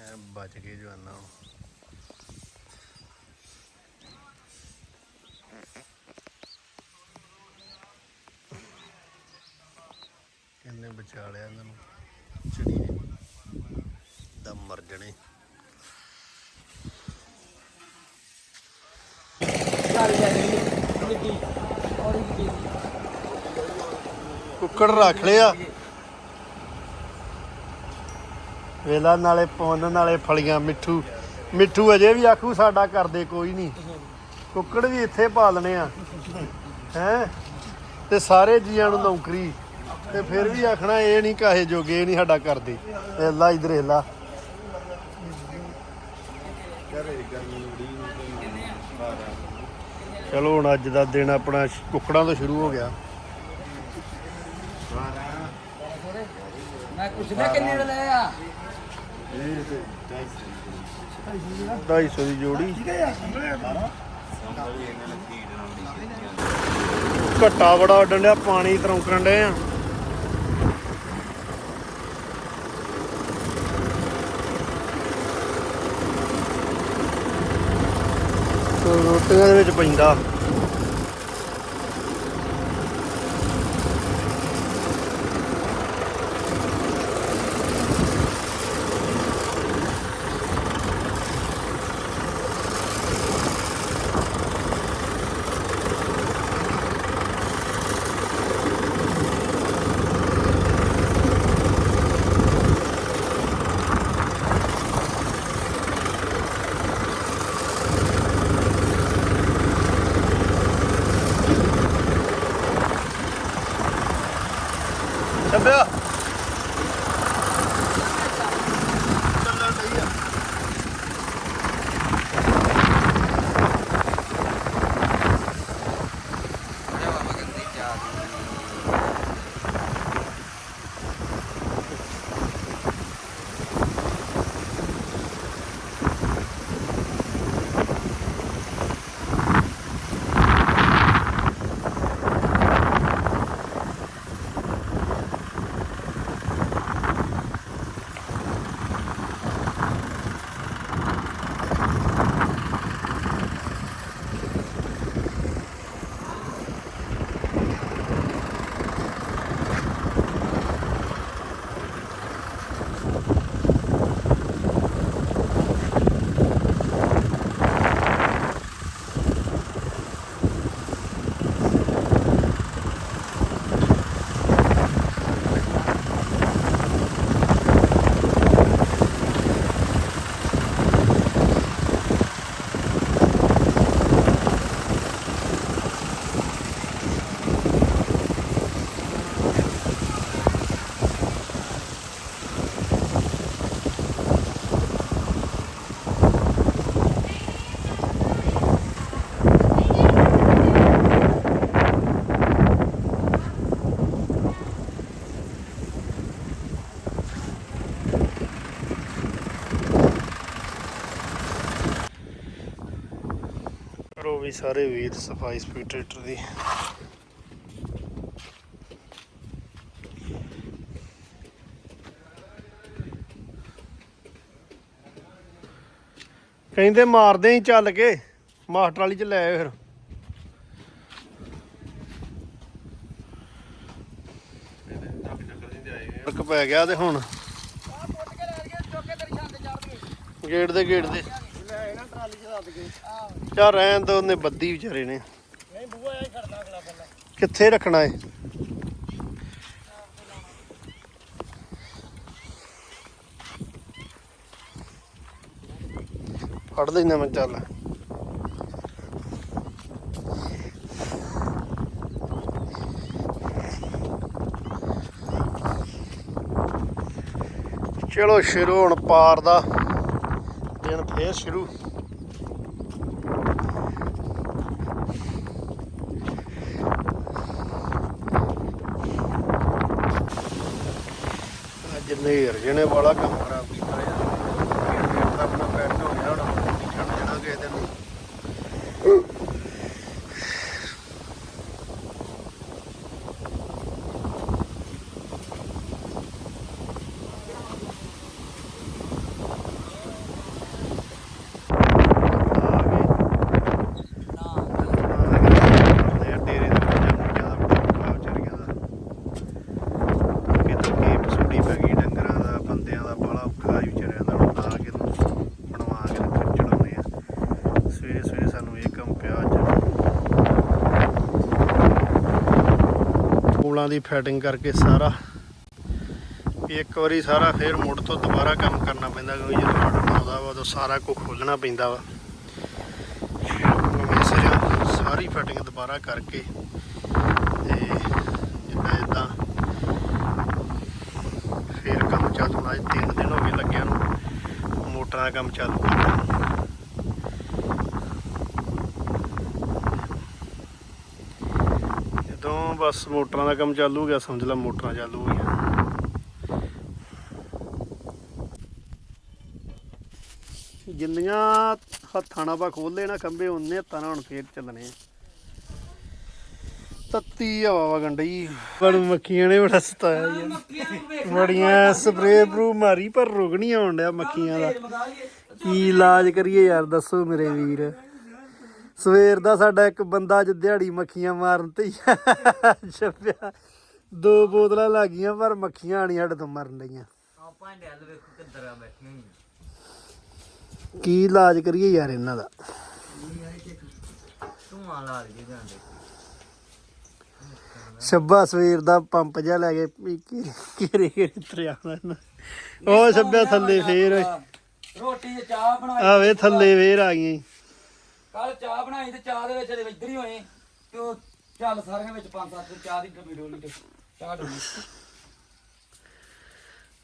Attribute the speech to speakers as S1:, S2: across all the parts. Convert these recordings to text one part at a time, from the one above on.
S1: ਐ ਬਚ ਗਏ ਜਵਾਨਾਂ ਕਿੰਨੇ ਬਚਾ ਲਿਆ ਇਹਨਾਂ ਨੂੰ। ਚਿੜੀ ਨੇ। ਦਮ ਮਰ ਜਣੇ। ਕੁੱਕੜ ਰੱਖ ਲਿਆ। ਵੇਲਾ ਨਾਲੇ ਪੁੰਨ, ਨਾਲੇ ਫਲੀਆਂ, ਮਿੱਠੂ। ਮਿੱਠੂ ਅਜੇ ਵੀ ਆਖੂ ਸਾਡਾ ਕਰਦੇ ਕੋਈ ਨਹੀਂ। ਕੁੱਕੜ ਵੀ ਇੱਥੇ ਪਾਲਨੇ ਆ। ਹੈ? ਤੇ ਸਾਰੇ ਜੀਆਂ ਨੂੰ ਨੌਕਰੀ। ਤੇ ਫਿਰ ਵੀ ਆਖਣਾ ਇਹ ਨਹੀਂ ਕਾਹੇ ਜੋਗੇ, ਇਹ ਨਹੀਂ ਸਾਡਾ ਕਰਦੇ ਏਲਾ ਇਧਰ ਏਲਾ ਚਲੋ ਹੁਣ ਅੱਜ ਦਾ ਦਿਨ ਆਪਣਾ ਕੁੱਕੜਾਂ ਤੋਂ ਸ਼ੁਰੂ ਹੋ ਗਿਆ।
S2: ਮੈਂ ਪੁੱਛਦਾ ਕਿੰਨੇ ਦਾ
S1: 250 ਦੀ ਜੋੜੀ। ਘੱਟਾ ਬੜਾ ਉੱਡਣ ਡਿਆ, ਪਾਣੀ ਤਰੌਂਕਣ ਡਏ ਆ। ਰੋਟੀਆਂ ਦੇ ਵਿੱਚ ਪੈਂਦਾ। ਵੀ ਸਾਰੇ ਵੀਰ ਸਫ਼ਾਈ ਸਪੀਟਰੇਟਰ ਦੀ। ਕਹਿੰਦੇ ਮਾਰਦੇ ਹੀ ਚੱਲ ਕੇ, ਮਾਸਟਰ ਵਾਲੀ ਚ ਲੈ ਆਏ ਫਿਰ। ਫ਼ਰਕ ਪੈ ਗਿਆ ਤੇ ਹੁਣ। ਗੇਟ ਦੇ ਗੇਟ ਦੇ। ਚਾ ਰਹਿਣ ਦੋ, ਉਹਨੇ ਬੱਦੀ ਵਿਚਾਰੇ ਨੇ।
S2: ਨਹੀਂ ਬੂਆ ਇਹ ਖੜਨਾ ਅਗਲਾ ਬੰਦਾ
S1: ਕਿੱਥੇ ਰੱਖਣਾ ਏ ਫੜ ਲੈਣਾ ਮੈਂ, ਚੱਲ। ਚਲੋ ਸ਼ੁਰੂ, ਹੁਣ ਪਾਰ ਦਾ। ਦਿਨ ਫੇਰ ਸ਼ੁਰੂ ਅੱਜ ਨੇਰ ਜਿਹਨੇ ਵਾਲਾ ਕੰਮ ਖਰਾਬ ਕੀਤਾ ਯਾਰ ਗੇਟ ਗੇਟ ਦਾ ਆਪਣਾ ਬੈਠ ਹੋ ਗਿਆ ਹੁਣ ਛੱਡ ਜਾਣਾ ਕਿਸੇ ਦਿਨ ਨੂੰ ਦਾ ਬੜਾ ਔਖਾ ਹੀ ਵਿਚਾਰਿਆਂ ਦਾ ਹੁਣ ਲਾ ਕੇ ਨੂੰ ਬਣਵਾ ਕੇ ਤੇ ਫਿਰ ਚੜਾਉਂਦੇ ਆ ਸਵੇਰੇ ਸਵੇਰੇ ਸਾਨੂੰ ਇਹ ਕੰਮ ਪਿਆ ਅੱਜ ਪੂਲਾਂ ਦੀ ਫੈਟਿੰਗ ਕਰਕੇ ਸਾਰਾ। ਇੱਕ ਵਾਰੀ ਸਾਰਾ ਫੇਰ ਮੁੜ ਤੋਂ ਦੁਬਾਰਾ ਕੰਮ ਕਰਨਾ ਪੈਂਦਾ ਕਿਉਂਕਿ ਜਦੋਂ ਆਰਡਰ ਆਉਂਦਾ ਵਾ ਉਦੋਂ ਸਾਰਾ ਕੁਝ ਖੋਲਣਾ ਪੈਂਦਾ ਵਾ। ਸਾਰੀ ਫੈਟਿੰਗ ਦੁਬਾਰਾ ਕਰਕੇ ਤੇ ਜਿੱਦਾਂ ਜਿੱਦਾਂ ਫੇਰ ਕੰਮ ਚੱਲ ਅੱਜ ਤਿੰਨ ਦਿਨ ਹੋ ਗਏ ਲੱਗਿਆ ਨੂੰ। ਮੋਟਰਾਂ ਦਾ ਕੰਮ ਚਾਲੂ ਕੀਤਾ ਜਦੋਂ ਬਸ ਮੋਟਰਾਂ ਦਾ ਕੰਮ ਚਾਲੂ ਹੋ ਗਿਆ ਸਮਝ ਲਾ ਮੋਟਰਾਂ ਚਾਲੂ ਹੋ ਗਈਆਂ। ਜਿੰਨੀਆਂ ਹੱਥਾਂ ਨਾਲ ਆਪਾਂ ਖੋਲ ਲੈਣਾ ਖੰਬੇ ਉਹਨੇ ਹੱਥਾਂ ਨਾਲ ਹੁਣ ਫੇਰ ਚੱਲਣੇ ਆ। ਤੱਤੀ ਹਵਾ ਵਾ ਗੰਡਈ ਪਰ ਮੱਖੀਆਂ ਨੇ ਬੜਾ ਸਤਾਇਆ ਯਾਰ
S2: ਮੱਕੀਆਂ ਨੂੰ ਵੇਖ
S1: ਬੜੀਆਂ ਸਪਰੇ ਬਰੂ ਮਾਰੀ ਪਰ ਰੁਕ ਨਹੀਂ ਆਉਣ ਡਿਆ ਮੱਖੀਆਂ ਦਾ। ਕੀ ਇਲਾਜ ਕਰੀਏ ਯਾਰ ਦੱਸੋ ਮੇਰੇ ਵੀਰ। ਸਵੇਰ ਦਾ ਸਾਡਾ ਇੱਕ ਬੰਦਾ ਅੱਜ ਦਿਹਾੜੀ ਮੱਖੀਆਂ ਮਾਰਨ ਤੇ ਛੱਪਿਆ। ਦੋ ਬੋਤਲਾਂ ਲੱਗੀਆਂ ਪਰ ਮੱਖੀਆਂ ਆਣੀ ਸਾਡੇ ਤੋਂ ਮਰਨ ਡਈਆਂ
S2: ਆਪਾਂ ਡੈਲ ਵੇਖੋ ਕਿੱਧਰ ਆ ਬੈਠੇ
S1: ਕੀ ਇਲਾਜ ਕਰੀਏ ਯਾਰ ਇਹਨਾਂ ਦਾ।
S2: ਧੂਆਂ ਲਾ ਲਈ ਜਾਂਦੇ
S1: ਛੱਬਾ ਸਵੇਰ ਦਾ ਪੰਪ ਜਿਹਾ ਲੈ ਕੇ ਘੇਰੇ ਘੇਰੇ ਤਰਿਆ ਨਾ। ਉਹ ਛੱਬਿਆ ਥੱਲੇ ਫੇਰ।
S2: ਰੋਟੀ ਚਾਹ ਬਣਾਈ।
S1: ਆਵੇ ਥੱਲੇ ਫੇਰ ਆ ਗਈਆਂ ਈ।
S2: ਕੱਲ ਚਾਹ ਬਣਾਈ ਤੇ ਚਾਹ ਦੇ ਵਿੱਚ ਇੱਧਰ ਹੀ ਹੋਏ। ਤੇ ਉਹ ਚੱਲ ਸਾਰਿਆਂ ਵਿੱਚ ਪੰਜ ਸੱਤ ਚਾਹ ਦੀ ਡੱਬੀ ਡੋਲੀ ਤੇ ਚਾਹ ਡੋਲੀ।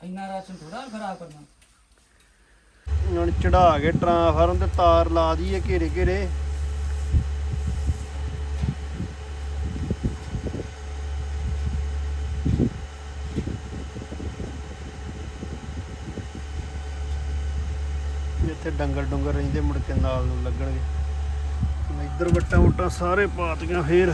S2: ਇੰਨਾ ਰਾਸ਼ਨ ਥੋੜਾ ਖਰਾਬ ਕਰਨਾ।
S1: ਹੁਣ ਚੜਾ ਕੇ ਟਰਾਂਸਫਾਰਮ ਤੇ ਤਾਰ ਲਾ ਦਈਏ ਘੇਰੇ ਘੇਰੇ। ਇੱਥੇ ਡੰਗਰ ਡੁੰਗਰ ਰਹਿੰਦੇ ਮੁੜ ਕੇ ਨਾਲ ਨੂੰ ਲੱਗਣਗੇ। ਇੱਧਰ ਵੱਟਾਂ ਵੁੱਟਾਂ ਸਾਰੇ ਪਾਤੀਆਂ ਫੇਰ।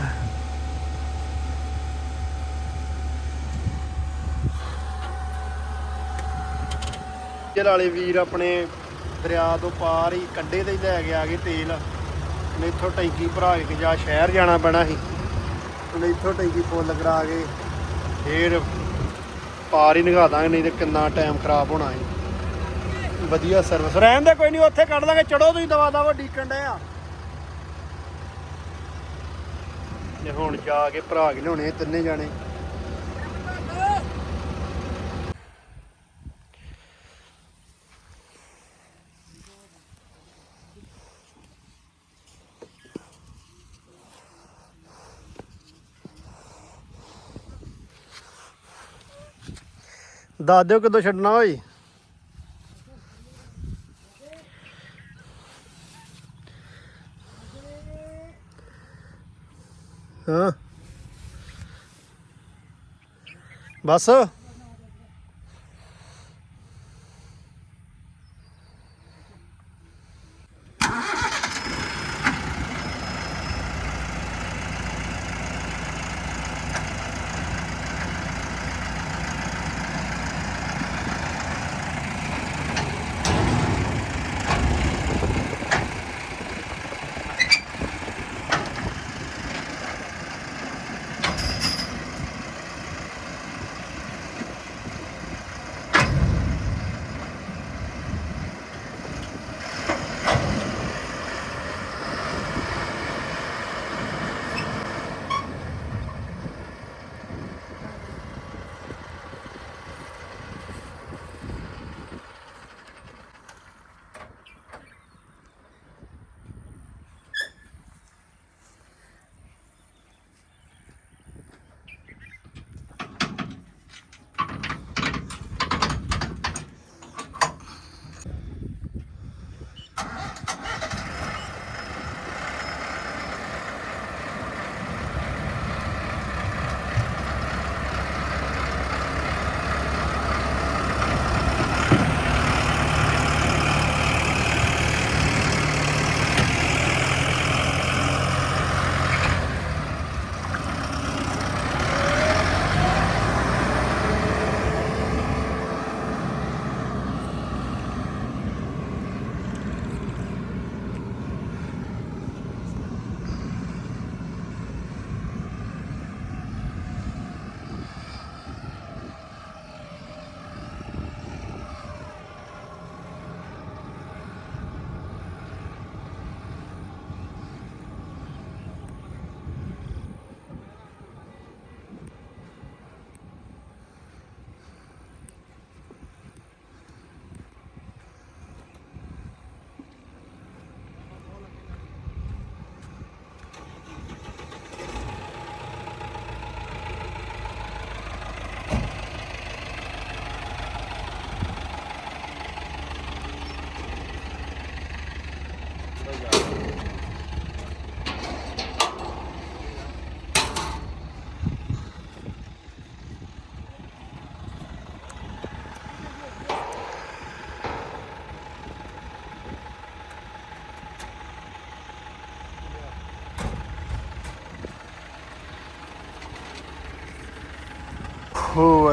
S1: ਜਲ ਵਾਲੇ ਵੀਰ ਆਪਣੇ ਦਰਿਆ ਤੋਂ ਪਾਰ ਹੀ ਕੰਡੇ ਤੇ ਹੀ ਲੈ ਕੇ ਆ ਗਏ ਤੇਲ। ਇੱਥੋਂ ਟੈਂਕੀ ਭਰਾ ਕੇ ਜਾਂ ਸ਼ਹਿਰ ਜਾਣਾ ਪੈਣਾ ਸੀ। ਹੁਣ ਇੱਥੋਂ ਟੈਂਕੀ ਫੁੱਲ ਕਰਾ ਕੇ ਫੇਰ ਪਾਰ ਹੀ ਨਿਘਾ ਦਾਂਗੇ, ਨਹੀਂ ਤੇ ਕਿੰਨਾ ਟਾਈਮ ਖਰਾਬ ਹੋਣਾ ਹੈ ਵਧੀਆ ਸਰਵਿਸ ਰਹਿਣ ਦੇ, ਕੋਈ ਨਹੀਂ, ਉੱਥੇ ਕੱਢ ਲਾਂਗੇ ਚੜੋ ਤੁਸੀਂ ਦਵਾ ਦਵਾ ਡੀਕਣ ਡਏ ਆ। ਨੇ ਹੁਣ ਜਾ ਕੇ ਭਰਾ ਕੇ ਲਿਆਉਣੇ ਤਿੰਨੇ ਜਾਣੇ। ਦੱਸ ਦਿਓ ਕਦੋਂ ਛੱਡਣਾ ਓਏ। ਹਾਂ। ਬਸ।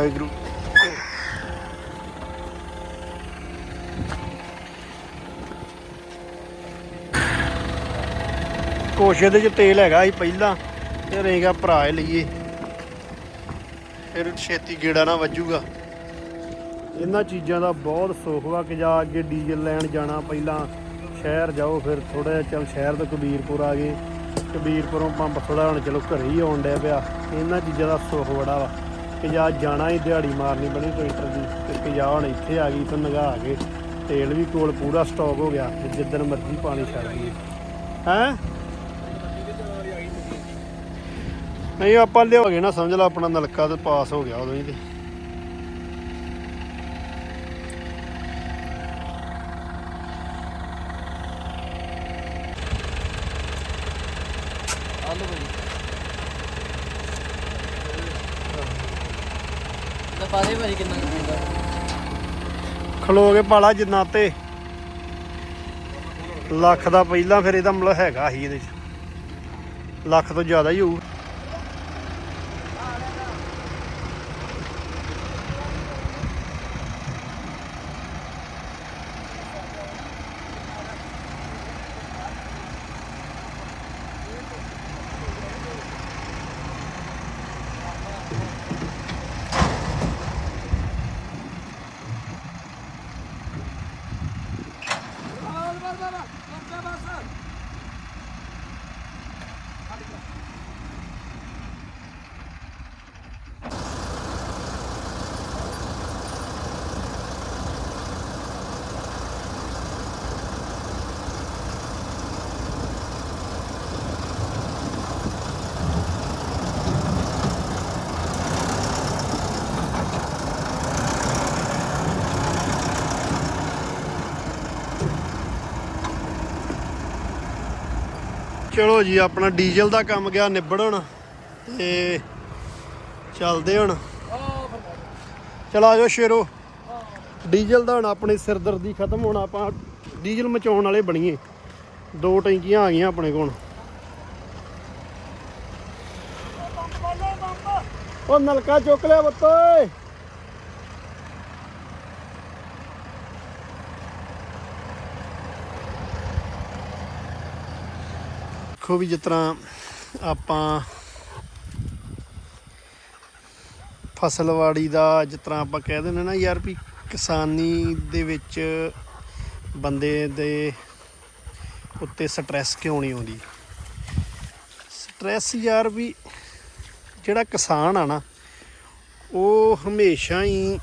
S1: ਵਾਹਿਗੁਰੂ। ਕੋਸ਼ੇ ਦੇ ਚ ਤੇਲ ਹੈਗਾ ਸੀ ਪਹਿਲਾਂ, ਤੇ ਰੇਗਾ ਭਰਾ ਲਈਏ। ਫਿਰ ਛੇਤੀ ਗੇੜਾ ਨਾ ਵੱਜੂਗਾ। ਇਹਨਾਂ ਚੀਜ਼ਾਂ ਦਾ ਬਹੁਤ ਸੁੱਖ ਵਾ ਕਿ ਜਾ ਅੱਗੇ ਡੀਜ਼ਲ ਲੈਣ ਜਾਣਾ ਪਹਿਲਾਂ। ਸ਼ਹਿਰ ਜਾਓ ਫਿਰ ਥੋੜਾ ਜਿਹਾ, ਚਲ ਸ਼ਹਿਰ ਤੋਂ ਕਬੀਰਪੁਰ ਆ ਗਏ। ਕਬੀਰਪੁਰੋਂ ਪੰਪ ਥੋੜਾ ਹੁਣ ਚਲੋ ਘਰੇ ਹੀ ਆਉਣ ਡਿਆ ਪਿਆ। ਇਹਨਾਂ ਚੀਜ਼ਾਂ ਦਾ ਸੁੱਖ ਬੜਾ ਵਾ। ਕਿ ਜਾ ਜਾਣਾ ਹੀ ਦਿਹਾੜੀ ਮਾਰਨੀ ਬਣੀ ਟਰੈਕਟਰ ਦੀ ਤੇ ਕਿ ਜਾ ਹੁਣ ਇੱਥੇ ਆ ਗਈ ਤੋਂ ਨਗਾ ਕੇ ਤੇਲ ਵੀ ਕੋਲ ਪੂਰਾ ਸਟਾਕ ਹੋ ਗਿਆ ਤੇ ਜਿੱਦਣ ਮਰਜ਼ੀ ਪਾਣੀ ਛੱਡ ਗਈ ਹੈਂ? ਨਹੀਂ, ਆਪਾਂ ਲਿਆਵਾਂਗੇ ਨਾ, ਸਮਝ ਲਾ ਆਪਣਾ ਨਲਕਾ ਤੇ ਪਾਸ ਹੋ ਗਿਆ ਉਦੋਂ ਹੀ ਤੇ।
S3: ਤਾਂ ਪਾਦੇ ਭਾਜੀ ਕਿੰਨਾ ਹੁੰਦਾ
S1: ਖਲੋ ਕੇ ਪਾਲਾ ਜਿੰਨਾ ਤੇ। ਲੱਖ ਦਾ ਪਹਿਲਾਂ ਫਿਰ ਇਹਦਾ ਮਤਲਬ ਹੈਗਾ ਹੀ ਇਹਦੇ ਚ। ਲੱਖ ਤੋਂ ਜ਼ਿਆਦਾ ਹੀ ਹੋਊ। ਚਲੋ ਜੀ, ਆਪਣਾ ਡੀਜ਼ਲ ਦਾ ਕੰਮ ਗਿਆ ਨਿਬੜਣ ਹੁਣ ਤੇ ਚੱਲਦੇ ਹੁਣ। ਚਲ ਆਜੋ ਸ਼ੇਰੋ। ਡੀਜ਼ਲ ਦਾ ਹੁਣ ਆਪਣੀ ਸਿਰਦਰਦੀ ਖਤਮ ਹੋਣਾ, ਆਪਾਂ ਡੀਜ਼ਲ ਮਚਾਉਣ ਵਾਲੇ ਬਣੀਏ। ਦੋ ਟੈਂਕੀਆਂ ਆ ਗਈਆਂ ਆਪਣੇ ਕੋਲ। ਉਹ ਨਲਕਾ ਚੁੱਕ ਲਿਆ ਬੱਤੋ ਦੇਖੋ ਵੀ ਜਿਸ ਤਰ੍ਹਾਂ ਆਪਾਂ ਫਸਲਵਾੜੀ ਦਾ ਜਿਸ ਤਰ੍ਹਾਂ ਆਪਾਂ ਕਹਿ ਦਿੰਦੇ ਨਾ ਯਾਰ ਵੀ ਕਿਸਾਨੀ ਦੇ ਵਿੱਚ ਬੰਦੇ ਦੇ ਉੱਤੇ ਸਟ੍ਰੈਸ ਕਿਉਂ ਨਹੀਂ ਆਉਂਦੀ? ਸਟ੍ਰੈਸ ਯਾਰ ਵੀ ਜਿਹੜਾ ਕਿਸਾਨ ਆ ਨਾ, ਉਹ ਹਮੇਸ਼ਾ ਹੀ,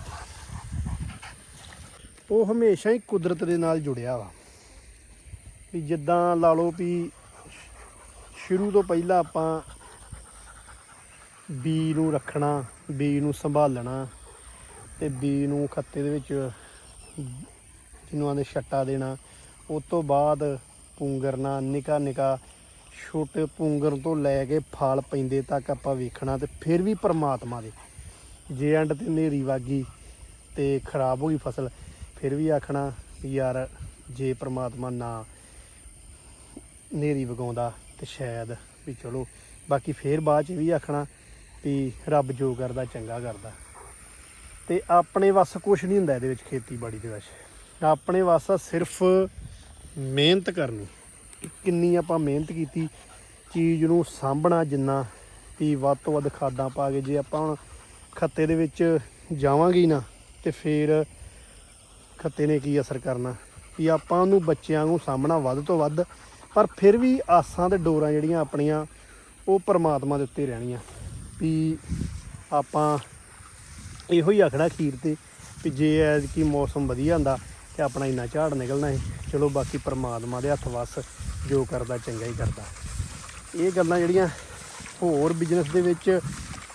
S1: ਉਹ ਹਮੇਸ਼ਾ ਹੀ ਕੁਦਰਤ ਦੇ ਨਾਲ ਜੁੜਿਆ ਵਾ। ਵੀ ਜਿੱਦਾਂ ਲਾ ਲਓ ਵੀ ਸ਼ੁਰੂ ਤੋਂ ਪਹਿਲਾਂ ਆਪਾਂ ਬੀ ਨੂੰ ਰੱਖਣਾ ਬੀ ਨੂੰ ਸੰਭਾਲਣਾ ਤੇ ਬੀ ਨੂੰ ਖੱਤੇ ਦੇ ਵਿੱਚ ਜਿਹਨੂੰ ਆਂਦੇ ਛੱਟਾ ਦੇਣਾ, ਉਸ ਤੋਂ ਬਾਅਦ ਪੂੰਗਰਨਾ, ਨਿਕਾ ਨਿਕਾ ਛੋਟੇ ਪੂੰਗਰ ਤੋਂ ਲੈ ਕੇ ਫਲ ਪੈਂਦੇ ਤੱਕ ਆਪਾਂ ਵੇਖਣਾ ਤੇ ਫਿਰ ਵੀ ਪਰਮਾਤਮਾ ਦੇ, ਜੇ ਐਂਡ ਤੇ ਨੇਰੀ ਵਾਗੀ ਤੇ ਖਰਾਬ ਹੋ ਗਈ ਫਸਲ, ਫਿਰ ਵੀ ਆਖਣਾ ਵੀ ਯਾਰ ਜੇ ਪਰਮਾਤਮਾ ਨਾ ਨੇਰੀ ਵਗਾਉਂਦਾ ਤੇ ਸ਼ਾਇਦ ਵੀ ਚਲੋ, ਬਾਕੀ ਫੇਰ ਬਾਅਦ ਚ ਇਹ ਵੀ ਆਖਣਾ ਵੀ ਰੱਬ ਜੋ ਕਰਦਾ, ਚੰਗਾ ਕਰਦਾ। ਤੇ ਆਪਣੇ ਵੱਸ ਕੁਝ ਨਹੀਂ ਹੁੰਦਾ ਇਹਦੇ ਵਿੱਚ ਖੇਤੀਬਾੜੀ ਦੇ ਵਿੱਚ। ਆਪਣੇ ਵੱਸ ਸਿਰਫ ਮਿਹਨਤ ਕਰਨੀ। ਕਿੰਨੀ ਆਪਾਂ ਮਿਹਨਤ ਕੀਤੀ, ਚੀਜ਼ ਨੂੰ ਸਾਂਭਣਾ ਜਿੰਨਾ, ਵੀ ਵੱਧ ਤੋਂ ਵੱਧ ਖਾਦਾਂ ਪਾ ਕੇ ਜੇ ਆਪਾਂ ਹੁਣ ਖੱਤੇ ਦੇ ਵਿੱਚ ਜਾਵਾਂਗੇ ਨਾ, ਤੇ ਫੇਰ ਖੱਤੇ ਨੇ ਕੀ ਅਸਰ ਕਰਨਾ। ਵੀ ਆਪਾਂ ਉਹਨੂੰ ਬੱਚਿਆਂ ਨੂੰ ਸਾਂਭਣਾ ਵੱਧ ਤੋਂ ਵੱਧ ਪਰ ਫਿਰ ਵੀ ਆਸਾਂ ਤੇ ਡੋਰਾਂ ਜਿਹੜੀਆਂ ਆਪਣੀਆਂ, ਉਹ ਪਰਮਾਤਮਾ ਦੇ ਉੱਤੇ ਰਹਿਣੀਆਂ। ਵੀ ਆਪਾਂ ਇਹੋ ਹੀ ਆਖਣਾ ਖੀਰ ਤੇ ਵੀ ਜੇ ਐਜ ਕੀ ਮੌਸਮ ਵਧੀਆ ਹੁੰਦਾ ਤੇ ਆਪਣਾ ਇੰਨਾ ਝਾੜ ਨਿਕਲਣਾ ਹੈ ਚਲੋ ਬਾਕੀ ਪਰਮਾਤਮਾ ਦੇ ਹੱਥ ਵਸ ਜੋ ਕਰਦਾ ਚੰਗਾ ਹੀ ਕਰਦਾ। ਇਹ ਗੱਲਾਂ ਜਿਹੜੀਆਂ ਹੋਰ ਬਿਜ਼ਨਸ ਦੇ ਵਿੱਚ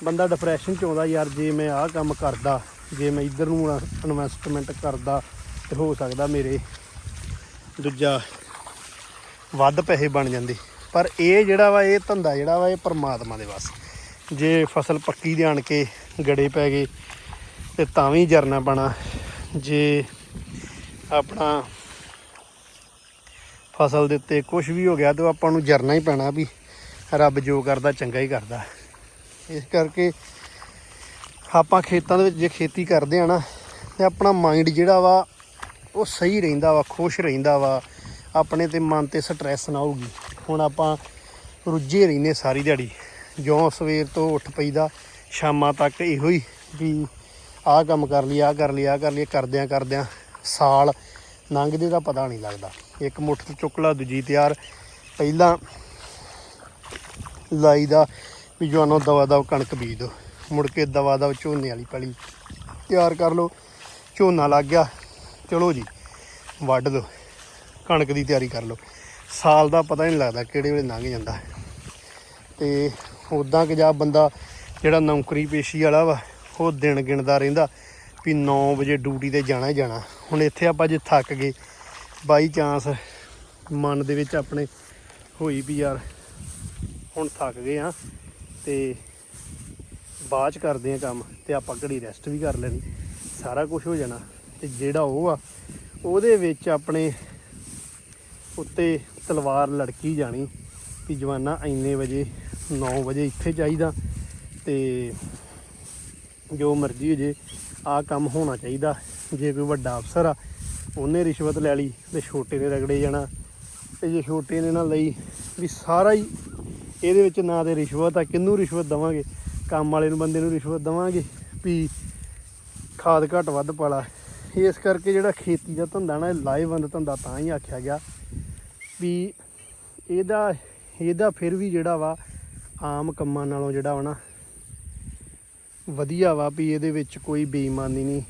S1: ਬੰਦਾ ਡਿਪਰੈਸ਼ਨ ਚ ਆਉਂਦਾ, ਯਾਰ ਜੇ ਮੈਂ ਆਹ ਕੰਮ ਕਰਦਾ, ਜੇ ਮੈਂ ਇੱਧਰ ਨੂੰ ਇਨਵੈਸਟਮੈਂਟ ਕਰਦਾ ਤੇ ਹੋ ਸਕਦਾ ਮੇਰੇ ਦੂਜਾ ਵੱਧ ਪੈਸੇ ਬਣ ਜਾਂਦੇ। ਪਰ ਇਹ ਜਿਹੜਾ ਵਾ, ਇਹ ਧੰਦਾ ਜਿਹੜਾ ਵਾ, ਇਹ ਪਰਮਾਤਮਾ ਦੇ ਵੱਸ ਜੇ ਫਸਲ ਪੱਕੀ ਦੇ ਆਣ ਕੇ ਗੜੇ ਪੈ ਗਏ, ਤੇ ਤਾਂ ਵੀ ਜਰਨਾ ਪੈਣਾ। ਜੇ ਆਪਣਾ ਫਸਲ ਦੇ ਉੱਤੇ ਕੁਝ ਵੀ ਹੋ ਗਿਆ, ਤਾਂ ਆਪਾਂ ਨੂੰ ਜਰਨਾ ਹੀ ਪੈਣਾ ਵੀ ਰੱਬ ਜੋ ਕਰਦਾ, ਚੰਗਾ ਹੀ ਕਰਦਾ। ਇਸ ਕਰਕੇ ਆਪਾਂ ਖੇਤਾਂ ਦੇ ਵਿੱਚ ਜੇ ਖੇਤੀ ਕਰਦੇ ਆ ਨਾ, ਤੇ ਆਪਣਾ ਮਾਈਂਡ ਜਿਹੜਾ ਵਾ, ਉਹ ਸਹੀ ਰਹਿੰਦਾ ਵਾ, ਖੁਸ਼ ਰਹਿੰਦਾ ਵਾ। ਆਪਣੇ ਤੇ ਮਨ ਤੇ ਸਟ੍ਰੈਸ ਨਾ ਹੋਊਗੀ ਹੁਣ ਆਪਾਂ ਰੁੱਝੇ ਰਹਿੰਦੇ ਸਾਰੀ ਦਿਹਾੜੀ। ਜਿਉਂ ਸਵੇਰ ਤੋਂ ਉੱਠ ਪਈਦਾ, ਸ਼ਾਮਾਂ ਤੱਕ ਇਹੋ ਹੀ ਵੀ ਆਹ ਕੰਮ ਕਰ ਲਈ ਆਹ ਕਰ ਲਈ ਆਹ ਕਰ ਲਈ ਕਰਦਿਆਂ ਕਰਦਿਆਂ ਸਾਲ ਲੰਘਦੇ ਦਾ ਪਤਾ ਨਹੀਂ ਲੱਗਦਾ। ਇੱਕ ਮੁੱਠ ਤੋਂ ਚੁੱਕ ਲਾ, ਦੂਜੀ ਤਿਆਰ ਪਹਿਲਾਂ ਲਾਈ ਦਾ ਵੀ ਜਵਾਨੋ ਦਵਾ ਦਵ ਕਣਕ ਬੀਜ ਦੋ। ਮੁੜ ਕੇ ਦਵਾ ਦਵ ਝੋਨੇ ਵਾਲੀ ਪਲੀ ਤਿਆਰ ਕਰ ਲਓ। ਝੋਨਾ ਲੱਗ ਗਿਆ। ਚਲੋ ਜੀ, ਵੱਢ ਲਓ ਕਣਕ ਦੀ ਤਿਆਰੀ ਕਰ ਲਓ। ਸਾਲ ਦਾ ਪਤਾ ਨਹੀਂ ਲੱਗਦਾ ਕਿਹੜੇ ਵੇਲੇ ਲੰਘ ਜਾਂਦਾ। ਤੇ ਉਦਾਂ ਕਿ ਜਾਂ ਬੰਦਾ ਜਿਹੜਾ ਨੌਕਰੀ ਪੇਸ਼ੀ ਵਾਲਾ ਵਾ, ਉਹ ਦਿਨ ਗਿਣਦਾ ਰਹਿੰਦਾ ਵੀ 9 ਵਜੇ ਡਿਊਟੀ ਤੇ ਜਾਣਾ ਹੀ ਜਾਣਾ। ਹੁਣ ਇੱਥੇ ਆਪਾਂ ਜੇ ਥੱਕ ਗਏ, ਬਾਈ ਚਾਂਸ ਮਨ ਦੇ ਵਿੱਚ ਆਪਣੇ ਹੋਈ ਵੀ ਯਾਰ, ਹੁਣ ਥੱਕ ਗਏ ਆ ਤੇ ਬਾਅਦ ਚ ਕਰਦੇ ਆ ਕੰਮ ਤੇ ਆਪਾਂ ਘੜੀ ਰੈਸਟ ਵੀ ਕਰ ਲੈਣੀ। ਸਾਰਾ ਕੁਝ ਹੋ ਜਾਣਾ ਤੇ ਜਿਹੜਾ ਉਹ ਆ, ਉਹਦੇ ਵਿੱਚ ਆਪਣੇ ਉੱਤੇ ਤਲਵਾਰ ਲੜਕੀ ਜਾਣੀ ਵੀ ਜਵਾਨਾ ਇੰਨੇ ਵਜੇ 9 ਵਜੇ ਇੱਥੇ ਚਾਹੀਦਾ ਤੇ ਜੋ ਮਰਜ਼ੀ ਹੋ ਜੇ ਆ ਕੰਮ ਹੋਣਾ ਚਾਹੀਦਾ। ਜੇ ਕੋਈ ਵੱਡਾ ਅਫਸਰ ਆ, ਉਹਨੇ ਰਿਸ਼ਵਤ ਲੈ ਲਈ ਤੇ ਛੋਟੇ ਨੇ ਰਗੜੇ ਜਾਣਾ। ਤੇ ਜੇ ਛੋਟੇ ਨੇ ਨਾ ਲਈ ਵੀ ਸਾਰਾ ਹੀ ਇਹਦੇ ਵਿੱਚ ਨਾ ਤੇ ਰਿਸ਼ਵਤ ਆ ਕਿੰਨੂੰ ਰਿਸ਼ਵਤ ਦਵਾਂਗੇ? ਕੰਮ ਵਾਲੇ ਨੂੰ ਬੰਦੇ ਨੂੰ ਰਿਸ਼ਵਤ ਦਵਾਂਗੇ ਵੀ ਖਾਦ ਘੱਟ ਵੱਧ ਪਾਲਾ। ਇਸ ਕਰਕੇ ਜਿਹੜਾ ਖੇਤੀ ਦਾ ਧੰਦਾ ਨਾ ਲਾਹੇਵੰਦ ਧੰਦਾ ਤਾਂ ਹੀ ਆਖਿਆ ਗਿਆ। ਵੀ ਇਹਦਾ ਇਹਦਾ ਫਿਰ ਵੀ ਜਿਹੜਾ ਵਾ, ਆਮ ਕੰਮਾਂ ਨਾਲੋਂ ਜਿਹੜਾ ਵਾ ਨਾ, ਵਧੀਆ ਵਾ ਵੀ ਇਹਦੇ ਵਿੱਚ ਕੋਈ ਬੇਈਮਾਨੀ ਨਹੀਂ।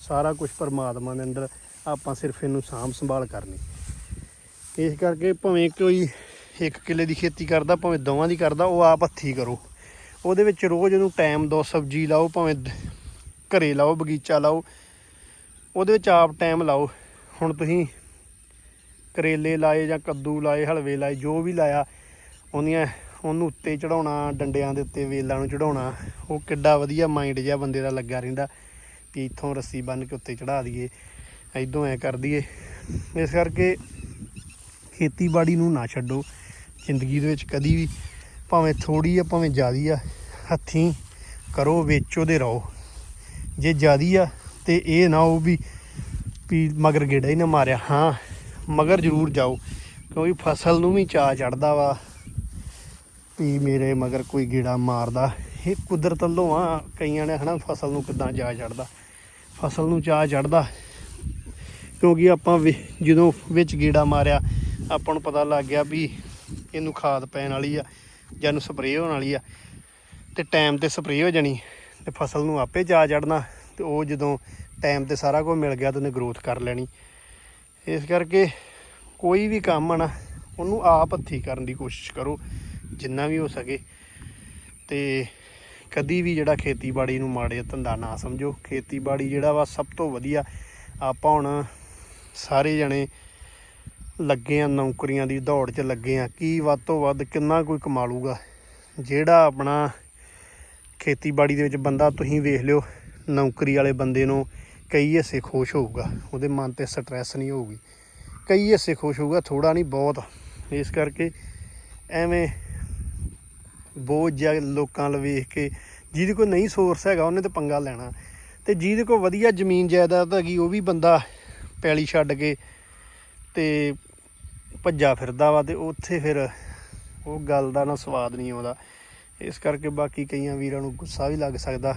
S1: ਸਾਰਾ ਕੁਝ ਪਰਮਾਤਮਾ ਦੇ ਅੰਦਰ ਆਪਾਂ ਸਿਰਫ ਇਹਨੂੰ ਸਾਂਭ ਸੰਭਾਲ ਕਰਨੀ। ਇਸ ਕਰਕੇ ਭਾਵੇਂ ਕੋਈ ਇੱਕ ਕਿੱਲੇ ਦੀ ਖੇਤੀ ਕਰਦਾ, ਭਾਵੇਂ ਦੋਵਾਂ ਦੀ ਕਰਦਾ, ਉਹ ਆਪ ਹੱਥੀ ਕਰੋ। ਉਹਦੇ ਵਿੱਚ ਰੋਜ਼ ਉਹਨੂੰ ਟਾਈਮ ਦੋ, ਸਬਜ਼ੀ ਲਾਓ, ਭਾਵੇਂ ਦ- ਘਰੇ ਲਾਓ, ਬਗੀਚਾ ਲਾਓ, ਉਹਦੇ ਵਿੱਚ ਆਪ ਟਾਈਮ ਲਾਓ। ਹੁਣ ਤੁਸੀਂ ਕਰੇਲੇ ਲਾਏ ਜਾਂ ਕੱਦੂ ਲਾਏ, ਹਲਵੇ ਲਾਏ, ਜੋ ਵੀ ਲਾਇਆ ਉਹਦੀਆਂ ਉਹਨੂੰ ਉੱਤੇ ਚੜਾਉਣਾ ਡੰਡਿਆਂ ਦੇ ਉੱਤੇ ਵੇਲਾਂ ਨੂੰ ਚੜਾਉਣਾ ਉਹ ਕਿੱਡਾ ਵਧੀਆ ਮਾਈਂਡ ਜਿਹਾ ਬੰਦੇ ਦਾ ਲੱਗਾ ਰਹਿੰਦਾ ਵੀ ਇੱਥੋਂ ਰੱਸੀ ਬੰਨ ਕੇ ਉੱਤੇ ਚੜਾ ਦਈਏ ਇਦੋਂ ਐ ਕਰ ਦਈਏ। ਇਸ ਕਰਕੇ ਖੇਤੀਬਾੜੀ ਨੂੰ ਨਾ ਛੱਡੋ। ਜ਼ਿੰਦਗੀ ਦੇ ਵਿੱਚ ਕਦੀ ਵੀ ਭਾਵੇਂ ਥੋੜੀ ਆ, ਭਾਵੇਂ ਜ਼ਿਆਦੀ ਆ, ਹੱਥੀਂ ਕਰੋ, ਵੇਚੋ ਉਹਦੇ ਰਹੋ। ਜੇ ਜ਼ਿਆਦੀ ਆ ਤੇ ਇਹ ਨਾ ਉਹ ਵੀ ਵੀ ਮਗਰ ਗੇੜਾ ਹੀ ਨਾ ਮਾਰਿਆ। ਹਾਂ ਮਗਰ ਜ਼ਰੂਰ ਜਾਓ, ਕਿਉਂਕਿ ਫਸਲ ਨੂੰ ਵੀ ਚਾਹ ਚੜਦਾ ਵਾ। ਵੀ ਮੇਰੇ ਮਗਰ ਕੋਈ ਗੇੜਾ ਮਾਰਦਾ। ਇਹ ਕੁਦਰਤ ਵੱਲੋਂ ਆ, ਕਈਆਂ ਨੇ ਹਨਾ ਫਸਲ ਨੂੰ ਕਿਦਾਂ ਚਾਹ ਚੜਦਾ ਫਸਲ ਨੂੰ ਚਾਹ ਚੜਦਾ ਕਿਉਂਕਿ ਆਪਾਂ ਵੀ- ਜਦੋਂ ਵਿੱਚ ਗੇੜਾ ਮਾਰਿਆ, ਆਪਾਂ ਨੂੰ ਪਤਾ ਲੱਗ ਗਿਆ ਵੀ ਇਹਨੂੰ ਖਾਦ ਪੈਣ ਵਾਲੀ ਆ, ਜਾਂ ਇਹਨੂੰ ਸਪਰੇਅ ਹੋਣ ਵਾਲੀ ਆ। ਤੇ ਟਾਈਮ ਤੇ ਸਪਰੇਅ ਹੋ ਜਾਣੀ, ਤੇ ਫਸਲ ਨੂੰ ਆਪੇ ਚਾਹ ਚੜਨਾ ਤੇ ਉਹ ਜਦੋਂ ਟਾਈਮ ਤੇ ਸਾਰਾ ਕੁਝ ਮਿਲ ਗਿਆ, ਤੇ ਉਹਨੇ ਗਰੋਥ ਕਰ ਲੈਣੀ। ਇਸ ਕਰਕੇ ਕੋਈ ਵੀ ਕੰਮ ਆ ਨਾ, ਉਹਨੂੰ ਆਪ ਹੱਥੀ ਕਰਨ ਦੀ ਕੋਸ਼ਿਸ਼ ਕਰੋ, ਜਿੰਨਾ ਵੀ ਹੋ ਸਕੇ। ਤੇ ਕਦੀ ਵੀ ਜਿਹੜਾ ਖੇਤੀਬਾੜੀ ਨੂੰ ਮਾੜੇ ਧੰਦਾ ਨਾ ਸਮਝੋ। ਖੇਤੀਬਾੜੀ ਜਿਹੜਾ ਵਾ ਸਭ ਤੋਂ ਵਧੀਆ, ਆਪਾਂ ਹੁਣ ਸਾਰੇ ਜਣੇ ਲੱਗੇ ਆ, ਨੌਕਰੀਆਂ ਦੀ ਦੌੜ 'ਚ ਲੱਗੇ ਆ, ਕੀ ਵੱਧ ਤੋਂ ਵੱਧ ਕਿੰਨਾ ਕੋਈ ਕਮਾ ਲੂਗਾ ਜਿਹੜਾ ਆਪਣਾ ਖੇਤੀਬਾੜੀ ਦੇ ਵਿੱਚ ਬੰਦਾ ਤੁਸੀਂ ਵੇਖ ਲਿਓ, ਨੌਕਰੀ ਵਾਲੇ ਬੰਦੇ ਨੂੰ ਕਈ ਹਿੱਸੇ ਖੁਸ਼ ਹੋਊਗਾ, ਉਹਦੇ ਮਨ ਤੇ ਸਟ੍ਰੈਸ ਨਹੀਂ ਹੋਊਗੀ। ਕਈ ਹਿੱਸੇ ਖੁਸ਼ ਹੋਊਗਾ ਥੋੜਾ ਨਹੀਂ, ਬਹੁਤ। ਇਸ ਕਰਕੇ ਐਵੇਂ ਬੋਝ ਜਿਹਾ ਲੋਕਾਂ ਵੱਲ ਵੇਖ ਕੇ ਜਿਹਦੇ ਕੋਲ ਨਹੀਂ ਸੋਰਸ ਹੈਗਾ, ਉਹਨੇ ਤੇ ਪੰਗਾ ਲੈਣਾ। ਤੇ ਜਿਹਦੇ ਕੋਲ ਵਧੀਆ ਜ਼ਮੀਨ ਜਾਇਦਾਦ ਹੈਗੀ, ਉਹ ਵੀ ਬੰਦਾ ਪੈਲੀ ਛੱਡ ਕੇ ਤੇ ਭੱਜਾ ਫਿਰਦਾ ਵਾ ਤੇ ਉੱਥੇ ਫਿਰ ਉਹ ਗੱਲ ਦਾ ਨਾ ਸਵਾਦ ਨਹੀਂ ਆਉਂਦਾ। ਇਸ ਕਰਕੇ ਬਾਕੀ ਕਈਆਂ ਵੀਰਾਂ ਨੂੰ ਗੁੱਸਾ ਵੀ ਲੱਗ ਸਕਦਾ,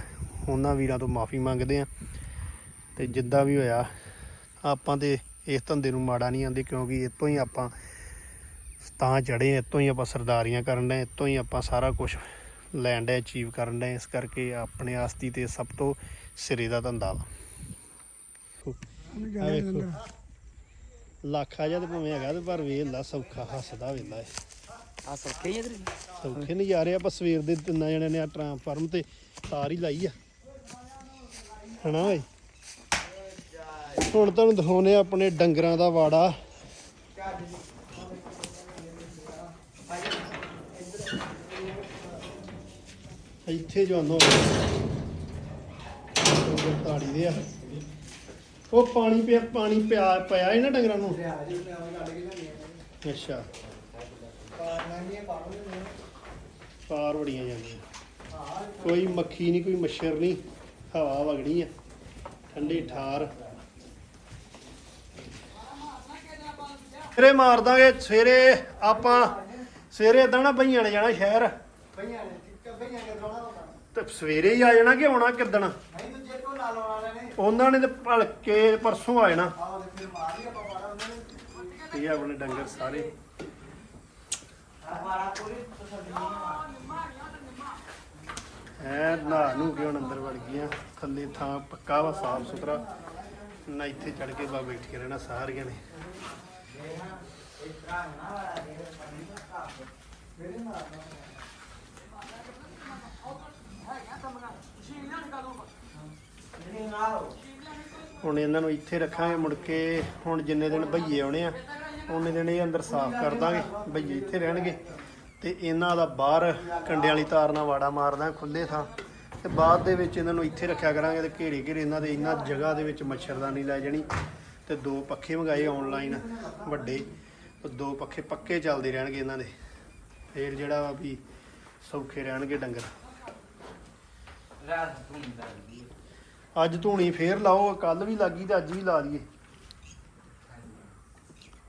S1: ਉਹਨਾਂ ਵੀਰਾਂ ਤੋਂ ਮਾਫੀ ਮੰਗਦੇ ਆ ਤੇ ਜਿੱਦਾਂ ਵੀ ਹੋਇਆ ਆਪਾਂ ਤੇ ਇਸ ਧੰਦੇ ਨੂੰ ਮਾੜਾ ਨਹੀਂ ਆਂਦੇ ਕਿਉਂਕਿ ਇਹ ਤੋਂ ਹੀ ਆਪਾਂ ਤਾਂ ਚੜੇ ਇਹ ਤੋਂ ਹੀ ਆਪਾਂ ਸਰਦਾਰੀਆਂ ਕਰਨ ਦੇ ਤੋਂ ਹੀ ਆਪਾਂ ਸਾਰਾ ਕੁਝ ਲੈਣ ਦੇ ਅਚੀਵ ਕਰਨ ਦੇ ਇਸ ਕਰਕੇ ਆਪਣੇ ਆਸਤੀ ਤੇ ਸਭ ਤੋਂ ਸਿਰੇ ਦਾ ਧੰਦਾ ਵਾ। ਆ ਵੇਖੋ। ਲੱਖਾ ਜਿਹਾ ਤੇ ਭਾਵੇਂ ਹੈਗਾ ਤੇ ਪਰ ਵੇਖ ਲਾ ਸੌਖਾ ਹੱਸਦਾ ਵੇਲਾ ਇਹ
S2: ਆ ਸੌਖੇ ਹੀ ਇਧਰ
S1: ਸੌਖੇ ਨਜ਼ਾਰੇ ਆਪਾਂ ਸਵੇਰ ਦੇ ਤਿੰਨਾਂ ਜਣਿਆਂ ਨੇ ਆ ਟਰਾਂਸਫਾਰਮ ਤੇ ਤਾਰ ਹੀ ਲਾਈ ਆ। ਹਨਾ ਓਏ ਹੁਣ ਤੁਹਾਨੂੰ ਦਿਖਾਉਨੇ ਆ ਆਪਣੇ ਡੰਗਰਾਂ ਦਾ ਵਾੜਾ। ਇੱਥੇ ਜਾਨੋ ਤਾੜੀ ਦੇ ਆ। ਉਹ ਪਾਣੀ ਪਿਆ ਪਾਣੀ ਪਿਆ ਪਿਆ ਇਹਨਾਂ ਡੰਗਰਾਂ ਨੂੰ? ਅੱਛਾ। ਪਾਰ ਵੜੀਆਂ ਜਾਂਦੀਆਂ। ਕੋਈ ਮੱਖੀ ਨਹੀਂ ਕੋਈ ਮੱਛਰ ਨਹੀਂ ਹਵਾ ਵਗਣੀ ਆ। ਠੰਡੀ ਠਾਰ। ਸਵੇਰੇ ਮਾਰ ਦਾਂਗੇ ਸਵੇਰੇ ਆਪਾਂ ਸਵੇਰੇ ਏਦਾਂ ਨਾ ਭਈਆਂ ਨੇ ਜਾਣਾ ਸ਼ਹਿਰ। ਤੇ ਸਵੇਰੇ ਹੀ ਆ ਜਾਣਾ ਕਿ ਆਉਣਾ ਕਿੱਦਣ? ਉਹਨਾਂ ਨੇ ਤੇ ਭਲਕੇ ਪਰਸੋਂ ਆ ਜਾਣਾ। ਇਹ ਆਪਣੇ ਡੰਗਰ ਸਾਰੇ। ਐ ਨਾ ਨੂੰ ਕੇ ਹੁਣ ਅੰਦਰ ਵੜ ਗਈਆਂ। ਥੱਲੇ ਥਾਂ ਪੱਕਾ ਵਾ ਸਾਫ਼ ਸੁਥਰਾ। ਨਾ ਇੱਥੇ ਚੜ ਕੇ ਬਾ ਬੈਠ ਕੇ ਰਹਿਣਾ ਸਾਰੀਆਂ ਨੇ। ਹੁਣ ਇਹਨਾਂ ਨੂੰ ਇੱਥੇ ਰੱਖਾਂਗੇ ਮੁੜ ਕੇ, ਹੁਣ ਜਿੰਨੇ ਦਿਨ ਭਈਏ ਆਉਣੇ ਆ, ਉਹਨੇ ਦਿਨ ਇਹ ਅੰਦਰ ਸਾਫ਼ ਕਰ ਦਾਂਗੇ ਭਈਏ ਇੱਥੇ ਰਹਿਣਗੇ। ਤੇ ਇਹਨਾਂ ਦਾ ਬਾਹਰ ਕੰਡਿਆਂ ਵਾਲੀ ਤਾਰ ਨਾਲ ਵਾੜਾ ਮਾਰਦਾ ਖੁੱਲੇ ਥਾਂ। ਤੇ ਬਾਅਦ ਦੇ ਵਿੱਚ ਇਹਨਾਂ ਨੂੰ ਇੱਥੇ ਰੱਖਿਆ ਕਰਾਂਗੇ ਤੇ ਘੇਰੇ ਘੇਰੇ ਇਹਨਾਂ ਦੇ, ਇਹਨਾਂ ਜਗ੍ਹਾ ਦੇ ਵਿੱਚ ਮੱਛਰਦਾਨੀ ਲੈ ਜਾਣੀ। ਤੇ ਦੋ ਪੱਖੇ ਮੰਗਾਏ ਆਨਲਾਈਨ ਵੱਡੇ। ਦੋ ਪੱਖੇ ਪੱਕੇ ਚੱਲਦੇ ਰਹਿਣਗੇ ਇਹਨਾਂ ਦੇ। ਫੇਰ ਜਿਹੜਾ ਵਾ ਵੀ ਸੌਖੇ ਰਹਿਣਗੇ ਡੰਗਰ। ਅੱਜ ਧੂਣੀ ਫੇਰ ਲਾਓ ਕੱਲ ਵੀ ਲੱਗੀ ਤੇ ਅੱਜ ਵੀ ਲਾ ਦਈਏ